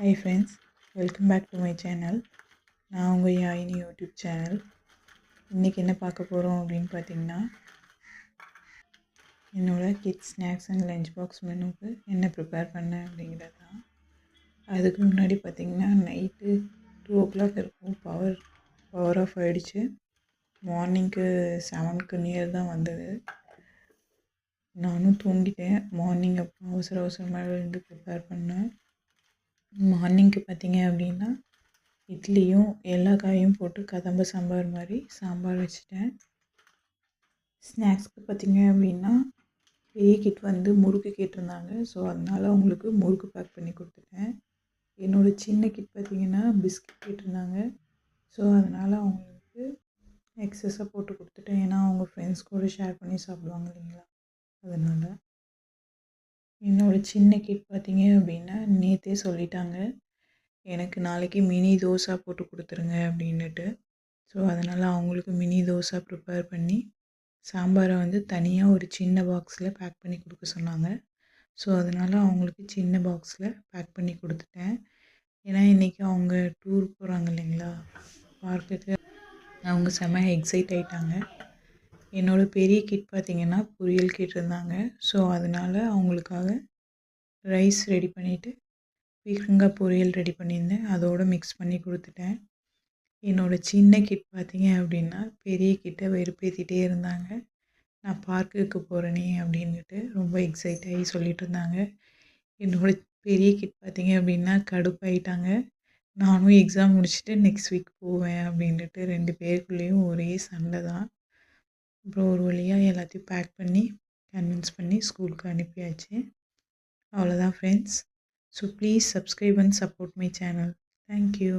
Hi friends welcome back to my channel நான் உங்கள் யாயினி YouTube channel. இன்றைக்கி என்ன பார்க்க போகிறோம் அப்படின்னு பார்த்தீங்கன்னா என்னோடய kids snacks and lunch box மெனுக்கு என்ன ப்ரிப்பேர் பண்ணேன் அப்படிங்கிறது தான் அதுக்கு முன்னாடி பார்த்திங்கன்னா நைட்டு டூ ஓ கிளாக் இருக்கும் பவர் பவர் ஆஃப் ஆகிடுச்சு மார்னிங்க்கு செவனுக்கு நியர் தான் வந்தது. நானும் தூங்கிட்டேன். மார்னிங் அப்போ அவசர அவசரமாக எழுந்து ப்ரிப்பேர் பண்ணேன். மார்னிங்க்கு பார்த்தீங்க அப்படின்னா இட்லியும் எல்லா காயும் போட்டு கதம்ப சாம்பார் மாதிரி சாம்பார் வச்சுட்டேன். ஸ்நாக்ஸ்க்கு பார்த்தீங்க அப்படின்னா பெரிய கிட் வந்து முறுக்கு கேட்டிருந்தாங்க. ஸோ அதனால் அவங்களுக்கு முறுக்கு பேக் பண்ணி கொடுத்துட்டேன். என்னோடய சின்ன கிட் பார்த்திங்கன்னா பிஸ்கட் கேட்டிருந்தாங்க. ஸோ அதனால் அவங்களுக்கு எக்ஸஸாக போட்டு கொடுத்துட்டேன். ஏன்னா அவங்க ஃப்ரெண்ட்ஸ் கூட ஷேர் பண்ணி சாப்பிடுவாங்க இல்லைங்களா? அதனால். என்னோடய சின்ன கிட் பார்த்தீங்க அப்படின்னா நேற்றே சொல்லிட்டாங்க. எனக்கு நாளைக்கு மினி தோசை போட்டு கொடுத்துருங்க அப்படின்னுட்டு. ஸோ அதனால் அவங்களுக்கு மினி தோசை ப்ரிப்பேர் பண்ணி சாம்பாரை வந்து தனியாக ஒரு சின்ன பாக்ஸில் பேக் பண்ணி கொடுக்க சொன்னாங்க. ஸோ அதனால் அவங்களுக்கு சின்ன பாக்ஸில் பேக் பண்ணி கொடுத்துட்டேன். ஏன்னா இன்றைக்கி அவங்க டூர் போகிறாங்க இல்லைங்களா? பார்க்குக்கு அவங்க செம்ம எக்ஸைட் ஆகிட்டாங்க என்னோடய பெரிய கிட் பார்த்திங்கன்னா பொரியல் கிட் இருந்தாங்க. ஸோ அதனால் அவங்களுக்காக ரைஸ் ரெடி பண்ணிவிட்டு பீர்க்கங்காய் பொரியல் ரெடி பண்ணியிருந்தேன். அதோடு மிக்ஸ் பண்ணி கொடுத்துட்டேன். என்னோடய சின்ன கிட் பார்த்திங்க அப்படின்னா பெரிய கிட்ட வெறுப்பேற்றிட்டே இருந்தாங்க. நான் பார்க்குக்கு போகிறேனே அப்படின்ட்டு ரொம்ப எக்ஸைட் ஆகி சொல்லிட்டு இருந்தாங்க. என்னோடய பெரிய கிட் பார்த்திங்க அப்படின்னா கடுப்பாயிட்டாங்க. நானும் எக்ஸாம் முடிச்சுட்டு நெக்ஸ்ட் வீக் போவேன் அப்படின்ட்டு ரெண்டு பேருக்குள்ளேயும் ஒரே சண்டை தான். அப்புறம் ஒரு வழியாக எல்லாத்தையும் பேக் பண்ணி கன்வின்ஸ் பண்ணி ஸ்கூலுக்கு அனுப்பியாச்சு. அவ்வளோதான் friends so please subscribe and support my channel thank you